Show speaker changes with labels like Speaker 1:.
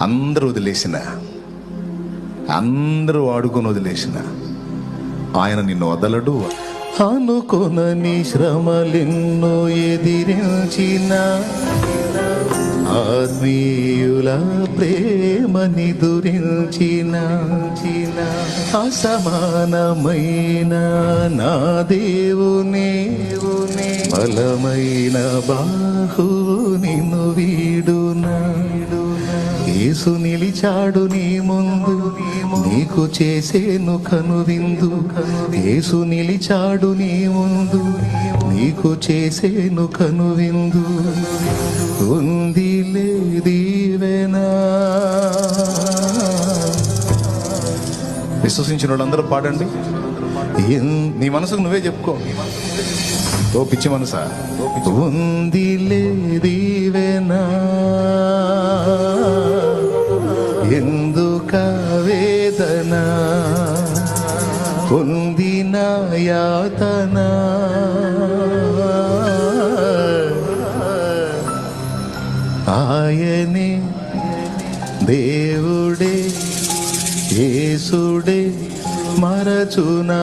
Speaker 1: అందరూ వదిలేసిన. అందరూ ఆడుకొని వదిలేసిన. ఆయన నిన్ను వదలడు. అనుకునని శ్రమలెన్నో ఎదిరించిన. ఆత్మీయుల ప్రేమని దురించిన అసమానమైన నా దేవునే. బలమైన బాహు నిన్ను వీడు. యేసు నిలిచాడు నీ ముందు. నీకు చేసేను కనువిందు. యేసు నిలిచాడు నీ ముందు. నీకు చేసేను కనువిందు. ఉందిలే దీవెనా విశ్వసించిన వాళ్ళందరూ పాడండి. నీ మనసుకు నువ్వే చెప్పుకో. ఓ పిచ్చి మనసా? ఉందిలే ఎందుక వేదన? పొందిన యాతన? ఆయనే దేవుడే యేసుడే మరచునా?